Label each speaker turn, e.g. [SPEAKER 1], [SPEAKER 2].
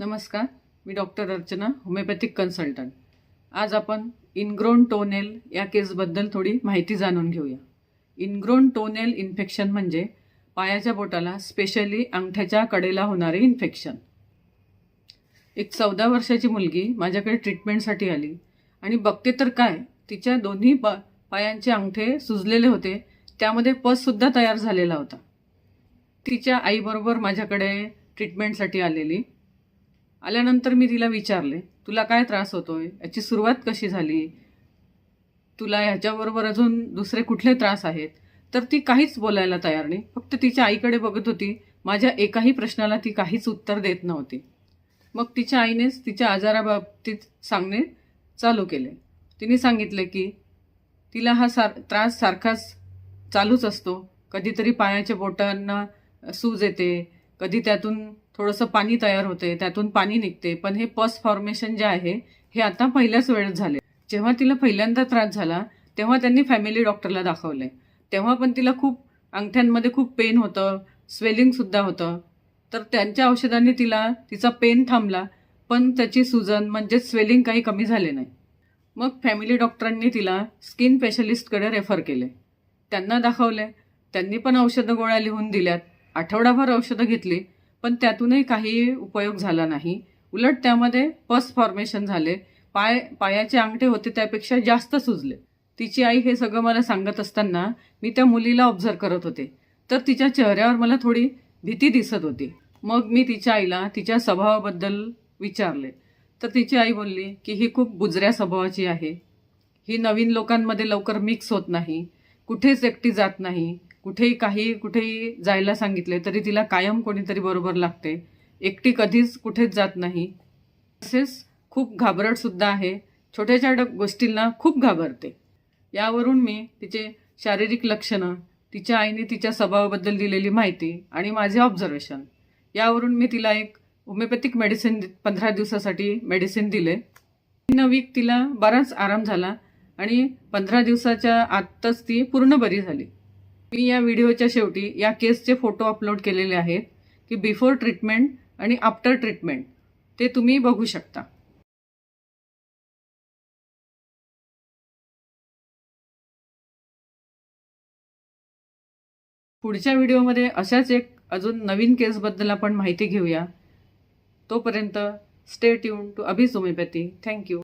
[SPEAKER 1] नमस्कार मी doctor Archana homoeopathic consultant. आज आपण इनग्रोन टोनेल या केसबद्दल थोडी माहिती जाणून घेऊया. इनग्रोन टोनेल इन्फेक्शन म्हणजे पायाच्या बोटाला स्पेशली अंगठ्याच्या कडेला होणारे इन्फेक्शन एक चौदा वर्षाची मुलगी माझ्याकडे ट्रीटमेंटसाठी आली आणि बघते तर काय तिच्या दोन्ही प पायांचे अंगठे सुजलेले होते त्यामध्ये पससुद्धा तयार झालेला होता. तिच्या आईबरोबर माझ्याकडे ट्रीटमेंटसाठी आलेली. आल्यानंतर मी तिला विचारले तुला काय त्रास होतो आहे याची सुरुवात कशी झाली? तुला ह्याच्याबरोबर अजून दुसरे कुठले त्रास आहेत? तर ती काहीच बोलायला तयार नाही. फक्त तिच्या आईकडे बघत होती. माझ्या एकाही प्रश्नाला ती काहीच उत्तर देत नव्हती. मग तिच्या आईनेच तिच्या आजाराबाबतीत सांगणे चालू केले. तिने सांगितले की तिला हा सार त्रास सारखाच चालूच असतो. कधीतरी पायाच्या बोटांना सूज येते. कधी त्यातून थोडंसं पाणी तयार होते त्यातून पाणी निघते. पण हे पस फॉर्मेशन जे आहे हे आता पहिल्याच वेळेत झाले. जेव्हा तिला पहिल्यांदा त्रास झाला तेव्हा त्यांनी फॅमिली डॉक्टरला दाखवले तेव्हा पण तिला खूप अंगठ्यांमध्ये खूप पेन होतं स्वेलिंगसुद्धा होतं. तर त्यांच्या औषधांनी तिला तिचा पेन थांबला पण त्याची सुजन म्हणजे स्वेलिंग काही कमी झाले नाही. मग फॅमिली डॉक्टरांनी तिला स्किन स्पेशलिस्टकडे रेफर केले. त्यांना दाखवले त्यांनी पण औषधं गोळ्या लिहून दिल्यात. आठवडाभर औषधं घेतली. पण त्यातूनही काही उपयोग झाला नाही. उलट त्यामध्ये पस फॉर्मेशन झाले. पाय पायाचे अंगठे होते त्यापेक्षा जास्त सुजले. तिची आई हे सगळं मला सांगत असताना मी त्या मुलीला ऑब्झर्व करत होते. तर तिच्या चेहऱ्यावर मला थोडी भीती दिसत होती. मग मी तिच्या आईला तिच्या स्वभावाबद्दल विचारले. तर तिची आई बोलली की ही खूप बुजऱ्या स्वभावाची आहे. ही नवीन लोकांमध्ये लवकर मिक्स होत नाही. कुठेच एकटी जात नाही. कुठेही काही कुठेही जायला सांगितले तरी तिला कायम कोणीतरी बरोबर लागते. एकटी कधीच कुठेच जात नाही. तसेच खूप घाबरटसुद्धा आहे. छोट्या छोट्या गोष्टींना खूप घाबरते. यावरून मी तिचे शारीरिक लक्षणं तिच्या आईने तिच्या स्वभावाबद्दल दिलेली माहिती आणि माझे ऑब्झर्वेशन यावरून मी तिला एक होमिओपॅथिक मेडिसिन पंधरा दिवसासाठी मेडिसिन दिले. तीन वीक तिला बराच आराम झाला आणि पंधरा दिवसाच्या आतच ती पूर्ण बरी झाली. मी या व्हिडिओच्या शेवटी या केसचे फोटो अपलोड केलेले आहेत की बिफोर ट्रीटमेंट आणि आफ्टर ट्रीटमेंट. ते तुम्ही बघू शकता. पुढच्या व्हिडिओमध्ये अशाच एक अजून नवीन केसबद्दल आपण माहिती घेऊया. तोपर्यंत stay tune to Abhij homeopathy thank you